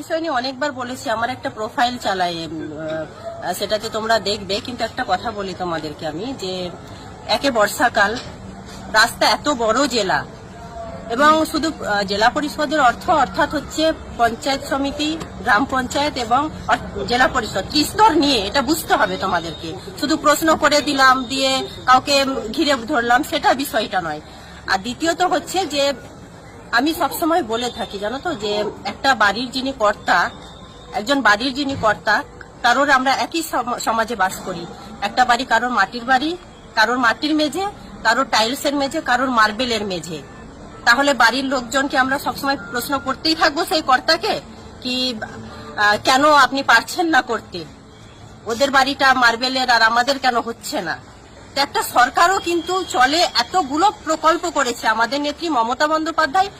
বিষয় নিয়ে অনেকবার বলেছি, আমার একটা প্রোফাইল চালাই সেটাতে তোমরা দেখবে, কিন্তু একটা কথা বলি তোমাদেরকে আমি, যে একে বর্ষাকাল, রাস্তা এত বড় জেলা, এবং শুধু জেলা পরিষদের অর্থ অর্থাৎ হচ্ছে পঞ্চায়েত সমিতি, গ্রাম পঞ্চায়েত এবং জেলা পরিষদ, ত্রিস্তর নিয়ে, এটা বুঝতে হবে তোমাদেরকে। শুধু প্রশ্ন করে দিলাম, দিয়ে কাউকে ঘিরে ধরলাম, সেটা বিষয়টা নয়। আর দ্বিতীয়ত হচ্ছে যে আমি সবসময় বলে থাকি, জানো তো, যে একটা বাড়ির যিনি কর্তা, একজন বাড়ির যিনি কর্তা, কারোর আমরা একই সমাজে বাস করি। একটা বাড়ি কারোর মাটির বাড়ি, কারোর মাটির মেঝে, কারোর টাইলসের মেঝে, কারোর মার্বেলের মেঝে। তাহলে বাড়ির লোকজনকে আমরা সবসময় প্রশ্ন করতেই থাকব সেই কর্তাকে কি কেন আপনি পারছেন না করতে? ওদের বাড়িটা মার্বেলের আর আমাদের কেন হচ্ছে না? একটা সরকারও কিন্তু চলে এতগুলো প্রকল্প করেছে। আমাদের নেত্রী মমতা বন্দ্যোপাধ্যায়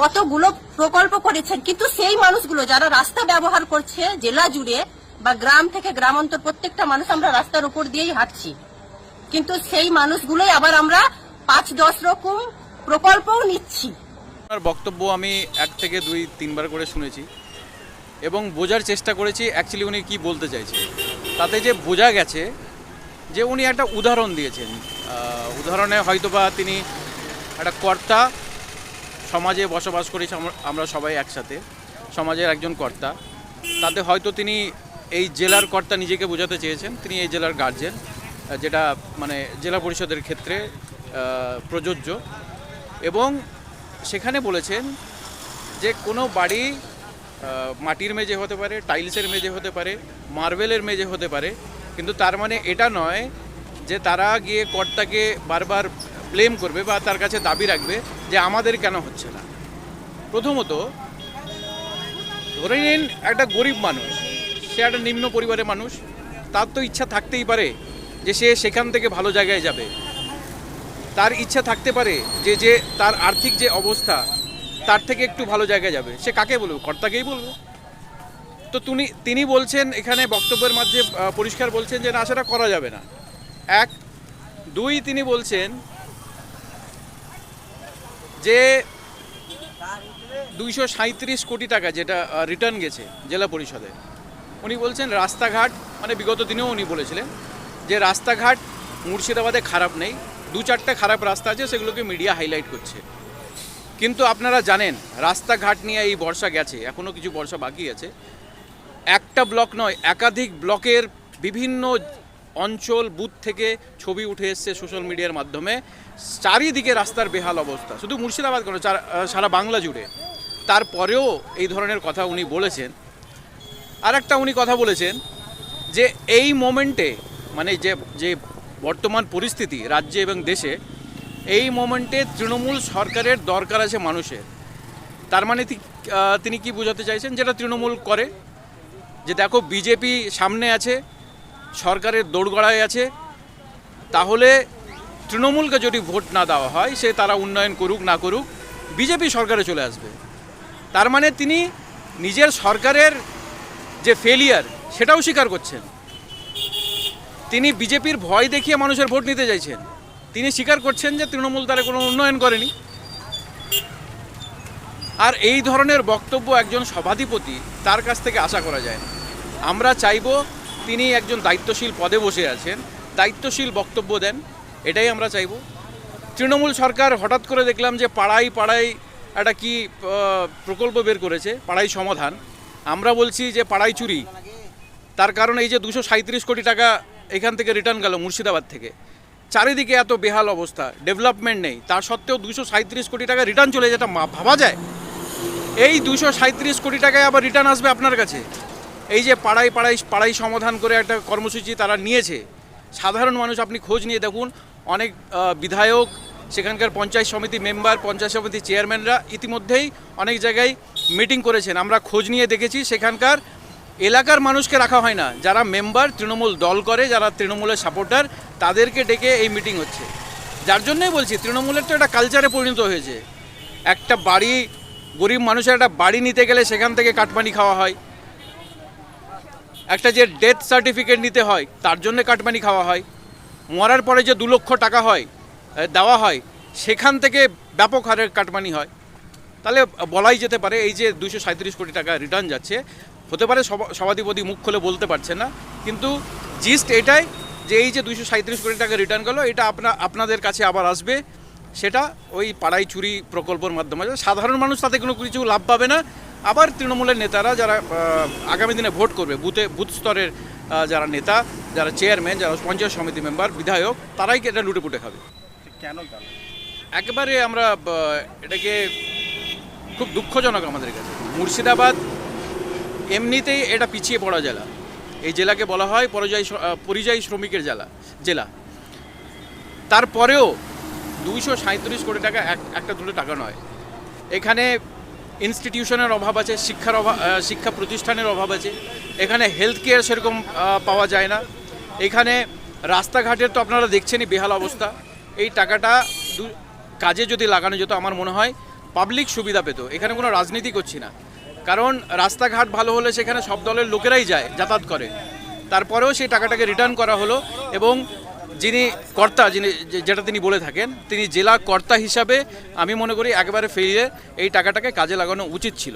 কতগুলো প্রকল্প করেছেন, কিন্তু সেই মানুষগুলো যারা রাস্তা ব্যবহার করছে জেলা জুড়ে বা গ্রাম থেকে গ্রামান্তর প্রত্যেকটা মানুষ আমরা রাস্তার উপর দিয়েই হাঁটছি। কিন্তু সেই মানুষগুলোই আবার আমরা পাঁচ দশ রকম প্রকল্পও নিচ্ছি। ওনার বক্তব্য আমি এক থেকে দুই, তিনবার করে শুনেছি এবং বোঝার চেষ্টা করেছি অ্যাকচুয়ালি উনি কি বলতে চাইছে। তাতে যে বোঝা গেছে যে উনি একটা উদাহরণ দিয়েছেন। উদাহরণে হয়তোবা তিনি একটা কর্তা, সমাজে বসবাস করি আমরা- আমরা সবাই একসাথে, সমাজের একজন কর্তা। তাতে হয়তো তিনি এই জেলার কর্তা নিজেকে বোঝাতে চেয়েছেন, তিনি এই জেলার গার্জেন যেটা মানে জেলা পরিষদের ক্ষেত্রে প্রযোজ্য। এবং সেখানে বলেছেন যে কোনো বাড়ি মাটির মেঝে হতে পারে, টাইলসের মেঝে হতে পারে, মার্বেলের মেঝে হতে পারে কিন্তু তার মানে এটা নয় যে তারা গিয়ে কর্তাকে বারবার ব্লেম করবে বা তার কাছে দাবি রাখবে যে আমাদের কেন হচ্ছে না। প্রথমত, ধরে নিন একটা গরিব মানুষ, সে একটা নিম্ন পরিবারের মানুষ, তার তো ইচ্ছা থাকতেই পারে যে সে সেখান থেকে ভালো জায়গায় যাবে। তার ইচ্ছা থাকতে পারে যে যে তার আর্থিক যে অবস্থা, তার থেকে একটু ভালো জায়গায় যাবে। সে কাকে বলবে? কর্তাকেই বলবে। তো তিনি তিনি বলছেন এখানে বক্তব্যের মাঝে পরিষ্কার বলছেন যে না, সেটা করা যাবে না। এক। দুই, তিনি বলছেন যে দুইশো সাঁত্রিশ কোটি টাকা যেটা রিটার্ন গেছে জেলা পরিষদে, উনি বলছেন রাস্তাঘাট মানে বিগত দিনেও উনি বলেছিলেন যে রাস্তাঘাট মুর্শিদাবাদে খারাপ নেই, দু চারটে খারাপ রাস্তা আছে, সেগুলোকে মিডিয়া হাইলাইট করছে। কিন্তু আপনারা জানেন, রাস্তাঘাট নিয়ে এই বর্ষা গেছে এখনও কিছু বর্ষা বাকি আছে। একটা ব্লক নয়, একাধিক ব্লকের বিভিন্ন অঞ্চল, বুথ থেকে ছবি উঠে এসছে সোশ্যাল মিডিয়ার মাধ্যমে। চারিদিকে রাস্তার বেহাল অবস্থা। শুধু মুর্শিদাবাদ কেন সারা বাংলা জুড়ে। তারপরেও এই ধরনের কথা উনি বলেছেন। আর একটা উনি কথা বলেছেন যে, এই মোমেন্টে মানে যে যে বর্তমান পরিস্থিতি রাজ্যে এবং দেশে, এই মোমেন্টে তৃণমূল সরকারের দরকার আছে মানুষের। তার মানে তিনি কি বোঝাতে চাইছেন? যেটা তৃণমূল করে যে দেখো বিজেপি সামনে আছে, সরকারের দৌড়গড়ায় আছে, তাহলে তৃণমূলকে যদি ভোট না দেওয়া হয়, সে তারা উন্নয়ন করুক না করুক, বিজেপি সরকারে চলে আসবে। তার মানে তিনি নিজের সরকারের যে ফেলিয়ার সেটাও স্বীকার করছেন। তিনি বিজেপির ভয় দেখিয়ে মানুষের ভোট নিতে চাইছেন। তিনি স্বীকার করছেন যে তৃণমূল তারা কোনো উন্নয়ন করেনি। আর এই ধরনের বক্তব্য একজন সভাধিপতি তার কাছ থেকে আশা করা যায় না। আমরা চাইব তিনি একজন দায়িত্বশীল পদে বসে আছেন। দায়িত্বশীল বক্তব্য দেন, এটাই আমরা চাইব। তৃণমূল সরকার হঠাৎ করে দেখলাম যে পাড়ায় পাড়ায় একটা কি প্রকল্প বের করেছে পাড়াই সমাধান। আমরা বলছি যে পাড়াই চুরি। তার কারণ এই যে দুশো সাঁত্রিশ কোটি টাকা এখান থেকে রিটার্ন গেল মুর্শিদাবাদ থেকে। চারিদিকে এত বেহাল অবস্থা, ডেভেলপমেন্ট নেই। তার সত্ত্বেও দুশো সাঁত্রিশ কোটি টাকা রিটার্ন চলে যেটা ভাবা যায়। এই দুশো সাঁত্রিশ কোটি টাকায় আবার রিটার্ন আসবে আপনার কাছে? এই যে পাড়ায় পাড়ায় পাড়াই সমাধান করে একটা কর্মসূচি তারা নিয়েছে, সাধারণ মানুষ আপনি খোঁজ নিয়ে দেখুন, অনেক বিধায়ক, সেখানকার পঞ্চায়েত সমিতি মেম্বার, পঞ্চায়েত সমিতি চেয়ারম্যানরা ইতিমধ্যেই অনেক জায়গায় মিটিং করেছেন। আমরা খোঁজ নিয়ে দেখেছি, সেখানকার এলাকার মানুষকে রাখা হয় না। যারা মেম্বার তৃণমূল দল করে, যারা তৃণমূলের সাপোর্টার, তাদেরকে ডেকে এই মিটিং হচ্ছে। যার জন্যই বলছি, তৃণমূলের তো একটা কালচারে পরিণত হয়েছে। একটা বাড়ি, গরিব মানুষের একটা বাড়ি নিতে গেলে সেখান থেকে কাটমানি খাওয়া হয়। একটা যে ডেথ সার্টিফিকেট নিতে হয়, তার জন্য কাটমানি খাওয়া হয়। মরার পরে যে দু লক্ষ টাকা হয় দেওয়া হয়, সেখান থেকে ব্যাপক হারে কাটমানি হয়। তাহলে বলাই যেতে পারে, এই যে দুশো সাঁত্রিশ কোটি টাকা রিটার্ন যাচ্ছে, হতে পারে সভা- সভাধিপতি মুখ খুলে বলতে পারছে না, কিন্তু জিস্ট এটাই যে এই যে দুশো সাঁত্রিশ কোটি টাকা রিটার্ন গেলো এটা আপনা, আপনাদের কাছে আবার আসবে। সেটা ওই পাড়াই চুরি প্রকল্পের মাধ্যমে, সাধারণ মানুষ তাতে কোনো কিছু লাভ পাবে না। আবার তৃণমূলের নেতারা যারা আগামী দিনে ভোট করবে বুথে বুথ স্তরের যারা নেতা যারা চেয়ারম্যান যারা পঞ্চায়েত সমিতি মেম্বার বিধায়ক তারাই এটা লুটে পুটে খাবে? কেন একেবারে আমরা এটাকে খুব দুঃখজনক আমাদের কাছে। মুর্শিদাবাদ এমনিতেই এটা পিছিয়ে পড়া জেলা। এই জেলাকে বলা হয় পরিযায়ী পরিযায়ী শ্রমিকের জেলা জেলা। তারপরেও দুইশো সাঁত্রিশ কোটি টাকা এক একটা দুটো টাকা নয়। এখানে ইনস্টিটিউশনের অভাব আছে, শিক্ষার অভাব শিক্ষা প্রতিষ্ঠানের অভাব আছে। এখানে হেলথ কেয়ার সেরকম পাওয়া যায় না। এখানে রাস্তাঘাটের তো আপনারা দেখছেনই বেহাল অবস্থা। এই টাকাটা কাজে যদি লাগানো যেত, আমার মনে হয় পাবলিক সুবিধা পেত। এখানে কোনো রাজনীতি করছি না। কারণ রাস্তাঘাট ভালো হলে সেখানে সব দলের লোকেরাই যায়, যাতায়াত করে। তারপরেও সেই টাকাটাকে রিটার্ন করা হলো এবং যিনি কর্তা, যিনি যেটা তিনি বলে থাকেন, তিনি জেলা কর্তা হিসাবে আমি মনে করি একবারে ফেলিয়ে এই টাকাটাকে কাজে লাগানো উচিত ছিল।